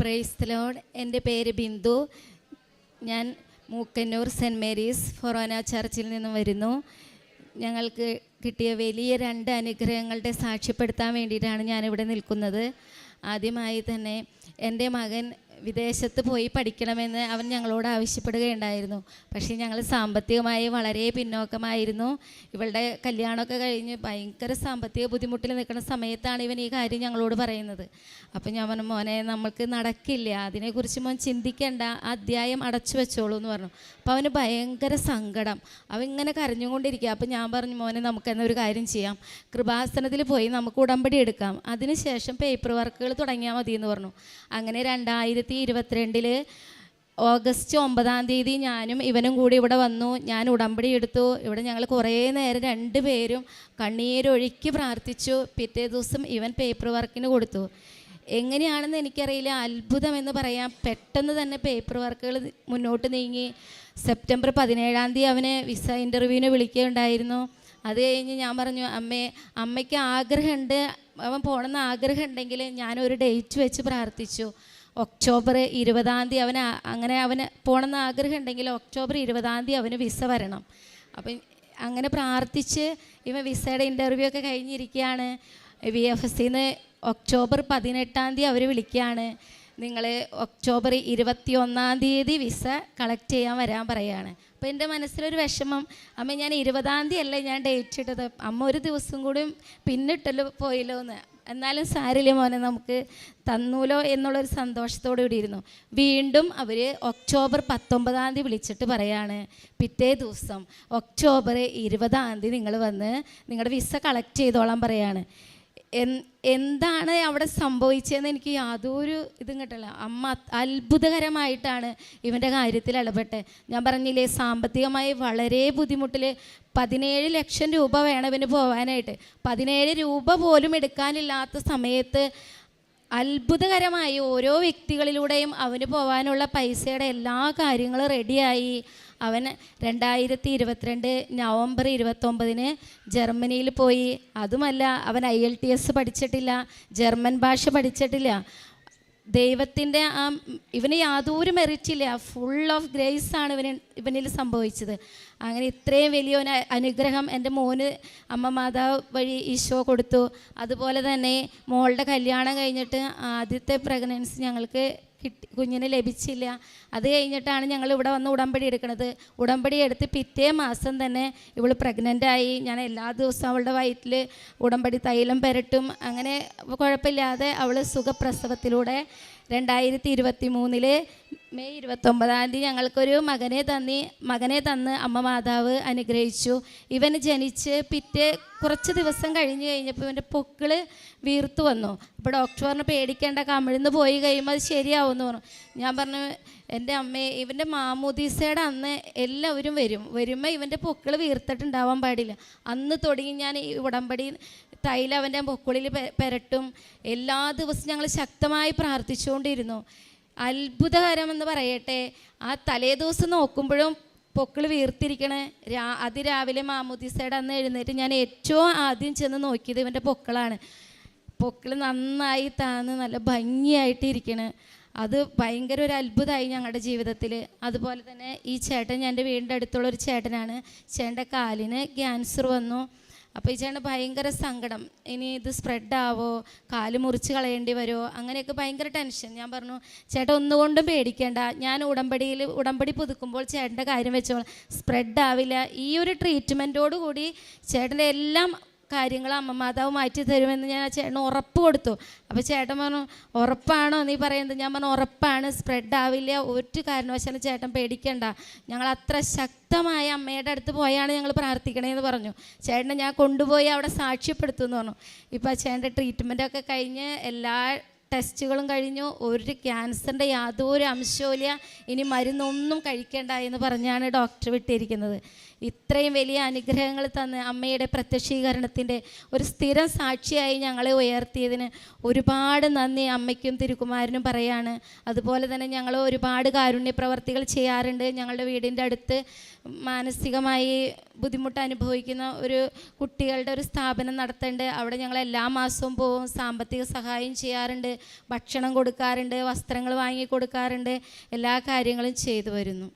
Price load എന്റെ പേര് ബിന്ദു. ഞാൻ മൂക്കന്നൂർ സെന്റ് മേരീസ് ഫൊറോന ചർച്ചിൽ നിന്നും വരുന്നു. ഞങ്ങൾക്ക് കിട്ടിയ വലിയ രണ്ട് അനുഗ്രഹങ്ങളുടെ സാക്ഷ്യപ്പെടുത്താൻ വേണ്ടിയിട്ടാണ് ഞാനിവിടെ നിൽക്കുന്നത്. ആദ്യമായി തന്നെ എന്റെ മകൻ വിദേശത്ത് പോയി പഠിക്കണമെന്ന് അവൻ ഞങ്ങളോട് ആവശ്യപ്പെടുകയുണ്ടായിരുന്നു. പക്ഷേ ഞങ്ങൾ സാമ്പത്തികമായി വളരെ പിന്നോക്കമായിരുന്നു. ഇവളുടെ കല്യാണമൊക്കെ കഴിഞ്ഞ് ഭയങ്കര സാമ്പത്തിക ബുദ്ധിമുട്ടിൽ നിൽക്കുന്ന സമയത്താണ് ഇവൻ ഈ കാര്യം ഞങ്ങളോട് പറയുന്നത്. അപ്പം ഞാൻ പറഞ്ഞു മോനെ നമ്മൾക്ക് നടക്കില്ല. അതിനെക്കുറിച്ച് മോൻ ചിന്തിക്കേണ്ട. അധ്യായം അടച്ചു വെച്ചോളൂ എന്ന് പറഞ്ഞു. അപ്പോൾ അവന് ഭയങ്കര സങ്കടം. അവൻ ഇങ്ങനെ കരഞ്ഞുകൊണ്ടിരിക്കുക. അപ്പം ഞാൻ പറഞ്ഞു മോനെ നമുക്ക് എന്നൊരു കാര്യം ചെയ്യാം. കൃപാസനത്തിൽ പോയി നമുക്ക് ഉടമ്പടി എടുക്കാം. അതിനുശേഷം പേപ്പർ വർക്കുകൾ തുടങ്ങിയാൽ മതി എന്ന് പറഞ്ഞു. അങ്ങനെ രണ്ടായിരത്തി ഇരുപത്തിരണ്ടിൽ ഓഗസ്റ്റ് ഒമ്പതാം തീയതി ഞാനും ഇവനും കൂടി ഇവിടെ വന്നു. ഞാൻ ഉടമ്പടി എടുത്തു. ഇവിടെ ഞങ്ങൾ കുറേ നേരം രണ്ടുപേരും കണ്ണീരൊഴുക്കി പ്രാർത്ഥിച്ചു. പിറ്റേ ദിവസം ഇവൻ പേപ്പർ വർക്കിന് കൊടുത്തു. എങ്ങനെയാണെന്ന് എനിക്കറിയില്ല. അത്ഭുതം എന്ന് പറയാം. പെട്ടെന്ന് തന്നെ പേപ്പർ വർക്കുകൾ മുന്നോട്ട് നീങ്ങി. സെപ്റ്റംബർ പതിനേഴാം തീയതി അവനെ വിസ ഇന്റർവ്യൂവിന് വിളിക്കുകയുണ്ടായിരുന്നു. അത് കഴിഞ്ഞ് ഞാൻ പറഞ്ഞു അമ്മേ അമ്മയ്ക്ക് ആഗ്രഹമുണ്ട്. അവൻ പോകണമെന്ന് ആഗ്രഹം ഉണ്ടെങ്കിൽ ഞാനൊരു ഡേറ്റ് വെച്ച് പ്രാർത്ഥിച്ചു. ഒക്ടോബർ ഇരുപതാം തീയതി അവന് അങ്ങനെ അവന് പോകണമെന്ന് ആഗ്രഹം ഉണ്ടെങ്കിൽ ഒക്ടോബർ ഇരുപതാം തീയതി അവന് വിസ വരണം. അപ്പം അങ്ങനെ പ്രാർത്ഥിച്ച് ഇവ വിസയുടെ ഇന്റർവ്യൂ ഒക്കെ കഴിഞ്ഞിരിക്കുകയാണ്. വി എഫ് എസ് സിന്ന് ഒക്ടോബർ പതിനെട്ടാം തീയതി അവർ വിളിക്കുകയാണ്. നിങ്ങൾ ഒക്ടോബർ ഇരുപത്തി ഒന്നാം തീയതി വിസ കളക്ട് ചെയ്യാൻ വരാൻ പറയുകയാണ്. അപ്പോൾ എന്റെ മനസ്സിലൊരു വിഷമം അമ്മ ഞാൻ ഇരുപതാം തീയതി അല്ലേ ഞാൻ ഡേറ്റ് ഇട്ടത്? അമ്മ ഒരു ദിവസം കൂടി പിന്നിട്ടല്ലോ പോയല്ലോ എന്ന്. എന്നാലും സാരില്ല മോനെ നമുക്ക് തന്നൂലോ എന്നുള്ളൊരു സന്തോഷത്തോടു കൂടി ഇരുന്നു. വീണ്ടും അവർ ഒക്ടോബർ പത്തൊമ്പതാം തീയതി വിളിച്ചിട്ട് പറയാണ് പിറ്റേ ദിവസം ഒക്ടോബർ ഇരുപതാം തീയതി നിങ്ങൾ വന്ന് നിങ്ങളുടെ വിസ കളക്ട് ചെയ്തോളാൻ പറയാണ്. എന്താണ് അവിടെ സംഭവിച്ചതെന്ന് എനിക്ക് യാതൊരു ഇതും കിട്ടില്ല അമ്മ അത്ഭുതകരമായിട്ടാണ് ഇവന്റെ കാര്യത്തിൽ ഇടപെട്ടെ. ഞാൻ പറഞ്ഞില്ലേ സാമ്പത്തികമായി വളരെ ബുദ്ധിമുട്ടിൽ പതിനേഴ് ലക്ഷം രൂപ വേണം ഇവന് പോകാനായിട്ട് പതിനേഴ് രൂപ പോലും എടുക്കാനില്ലാത്ത സമയത്ത് അത്ഭുതകരമായി ഓരോ വ്യക്തികളിലൂടെയും അവന് പോകാനുള്ള പൈസയുടെ എല്ലാ കാര്യങ്ങളും റെഡിയായി. അവൻ രണ്ടായിരത്തി ഇരുപത്തിരണ്ട് നവംബർ ഇരുപത്തൊമ്പതിന് ജർമ്മനിയിൽ പോയി. അതുമല്ല അവൻ ഐ എൽ ടി എസ് പഠിച്ചിട്ടില്ല ജർമ്മൻ ഭാഷ പഠിച്ചിട്ടില്ല. ദൈവത്തിന്റെ ആ ഇവന് യാതൊരു മെറിറ്റില്ല. ഫുൾ ഓഫ് ഗ്രേസ് ആണ് ഇവന് ഇവനിൽ സംഭവിച്ചത്. അങ്ങനെ ഇത്രയും വലിയ അനുഗ്രഹം എന്റെ മോന് അമ്മ മാതാവ് വഴി ഈശോ കൊടുത്തു. അതുപോലെ തന്നെ മോളുടെ കല്യാണം കഴിഞ്ഞിട്ട് ആദ്യത്തെ പ്രഗ്നൻസി ഞങ്ങൾക്ക് കിട്ടി കുഞ്ഞിന് ലഭിച്ചില്ല. അത് കഴിഞ്ഞിട്ടാണ് ഞങ്ങൾ ഇവിടെ വന്ന് ഉടമ്പടി എടുക്കുന്നത്. ഉടമ്പടി എടുത്ത് പിറ്റേ മാസം തന്നെ ഇവൾ പ്രഗ്നന്റായി ഞാൻ എല്ലാ ദിവസവും അവളുടെ വയറ്റിൽ ഉടമ്പടി തൈലം പെരട്ടും. അങ്ങനെ കുഴപ്പമില്ലാതെ അവൾ സുഖപ്രസവത്തിലൂടെ രണ്ടായിരത്തി ഇരുപത്തി മൂന്നിൽ മെയ് ഇരുപത്തൊമ്പതാം തീയതി ഞങ്ങൾക്കൊരു മകനെ തന്നി മകനെ തന്ന് അമ്മ മാതാവ് അനുഗ്രഹിച്ചു. ഇവന് ജനിച്ച് പിറ്റേ കുറച്ച് ദിവസം കഴിഞ്ഞ് കഴിഞ്ഞപ്പോൾ ഇവന്റെ പൊക്കിൾ വീർത്തു വന്നു. അപ്പോൾ ഡോക്ടർ പേടിക്കേണ്ട കമിഴ്ന്ന് പോയി കഴിയുമ്പോൾ അത് ശരിയാവുമെന്ന് പറഞ്ഞു. ഞാൻ പറഞ്ഞു എന്റെ അമ്മയെ ഇവന്റെ മാമൂദീസയുടെ അന്ന് എല്ലാവരും വരും. വരുമ്പോൾ ഇവന്റെ പൊക്കിൾ വീർത്തിട്ടുണ്ടാവാൻ പാടില്ല. അന്ന് തുടങ്ങി ഞാൻ ഈ ഉടമ്പടി തൈല അവന്റെ പൊക്കിളിൽ പെരട്ടും. എല്ലാ ദിവസവും ഞങ്ങൾ ശക്തമായി പ്രാർത്ഥിച്ചുകൊണ്ടിരുന്നു അത്ഭുതകരമെന്ന് പറയട്ടെ ആ തലേ ദിവസം നോക്കുമ്പോഴും പൊക്കിൾ വീർത്തിരിക്കണേ. രാ അതിരാവിലെ മാമുദിസയുടെ അന്ന് എഴുന്നേറ്റ് ഞാൻ ഏറ്റവും ആദ്യം ചെന്ന് നോക്കിയത് ഇവന്റെ പൊക്കളാണ്. പൊക്കിൾ നന്നായി താന്ന് നല്ല ഭംഗിയായിട്ട് ഇരിക്കണ്. അത് ഭയങ്കര ഒരു അത്ഭുതമായി ഞങ്ങളുടെ ജീവിതത്തിൽ. അതുപോലെ തന്നെ ഈ ചേട്ടൻ എന്റെ വീടിന്റെ അടുത്തുള്ള ഒരു ചേട്ടനാണ്. ചേട്ടന്റെ കാലിന് ക്യാൻസർ വന്നു. അപ്പോൾ ഈ ചേട്ടന് ഭയങ്കര സങ്കടം. ഇനി ഇത് സ്പ്രെഡ് ആവോ? കാൽ മുറിച്ച് കളയേണ്ടി വരുമോ അങ്ങനെയൊക്കെ ഭയങ്കര ടെൻഷൻ ഞാൻ പറഞ്ഞു ചേട്ടൻ ഒന്നുകൊണ്ടും പേടിക്കേണ്ട. ഞാൻ ഉടമ്പടിയിൽ ഉടമ്പടി പുതുക്കുമ്പോൾ ചേട്ടന്റെ കാര്യം വെച്ചോളാം. സ്പ്രെഡ് ആവില്ല. ഈ ഒരു ട്രീറ്റ്മെന്റോടു കൂടി ചേട്ടന്റെ എല്ലാം കാര്യങ്ങൾ അമ്മ മാതാവ് മാറ്റി തരുമെന്ന് ഞാൻ ആ ചേട്ടന് ഉറപ്പ് കൊടുത്തു. അപ്പോൾ ചേട്ടൻ പറഞ്ഞു ഉറപ്പാണോ നീ പറയുന്നത്? ഞാൻ പറഞ്ഞു ഉറപ്പാണ് സ്പ്രെഡ് ആവില്ല ഒരു കാരണവശാലും ചേട്ടൻ പേടിക്കണ്ട. ഞങ്ങൾ അത്ര ശക്തമായ അമ്മയുടെ അടുത്ത് പോയാണ് ഞങ്ങൾ പ്രാർത്ഥിക്കണേന്ന് പറഞ്ഞു. ചേട്ടനെ ഞാൻ കൊണ്ടുപോയി അവിടെ സാക്ഷ്യപ്പെടുത്തുമെന്ന് പറഞ്ഞു. ഇപ്പോൾ ആ ചേട്ടന്റെ ട്രീറ്റ്മെന്റൊക്കെ കഴിഞ്ഞ് എല്ലാ ടെസ്റ്റുകളും കഴിഞ്ഞു. ഒരു ക്യാൻസറിന്റെ യാതൊരു അംശവും ഇനി മരുന്നൊന്നും കഴിക്കേണ്ട എന്ന് പറഞ്ഞാണ് ഡോക്ടർ വിട്ടിരിക്കുന്നത്. ഇത്രയും വലിയ അനുഗ്രഹങ്ങൾ തന്ന് അമ്മയുടെ പ്രത്യക്ഷീകരണത്തിന്റെ ഒരു സ്ഥിരം സാക്ഷിയായി ഞങ്ങളെ ഉയർത്തിയതിന് ഒരുപാട് നന്ദി അമ്മയ്ക്കും തിരുക്കുമാരനും പറയാണ്. അതുപോലെ തന്നെ ഞങ്ങൾ ഒരുപാട് കാരുണ്യ പ്രവർത്തികൾ ചെയ്യാറുണ്ട്. ഞങ്ങളുടെ വീടിന്റെ അടുത്ത് മാനസികമായി ബുദ്ധിമുട്ട് അനുഭവിക്കുന്ന ഒരു കുട്ടികളുടെ ഒരു സ്ഥാപനം നടത്തേണ്ടത് അവിടെ ഞങ്ങൾ എല്ലാ മാസവും പോവും സാമ്പത്തിക സഹായം ചെയ്യാറുണ്ട്. ഭക്ഷണം കൊടുക്കാറുണ്ട് വസ്ത്രങ്ങൾ വാങ്ങി കൊടുക്കാറുണ്ട് എല്ലാ കാര്യങ്ങളും ചെയ്തു വരുന്നു.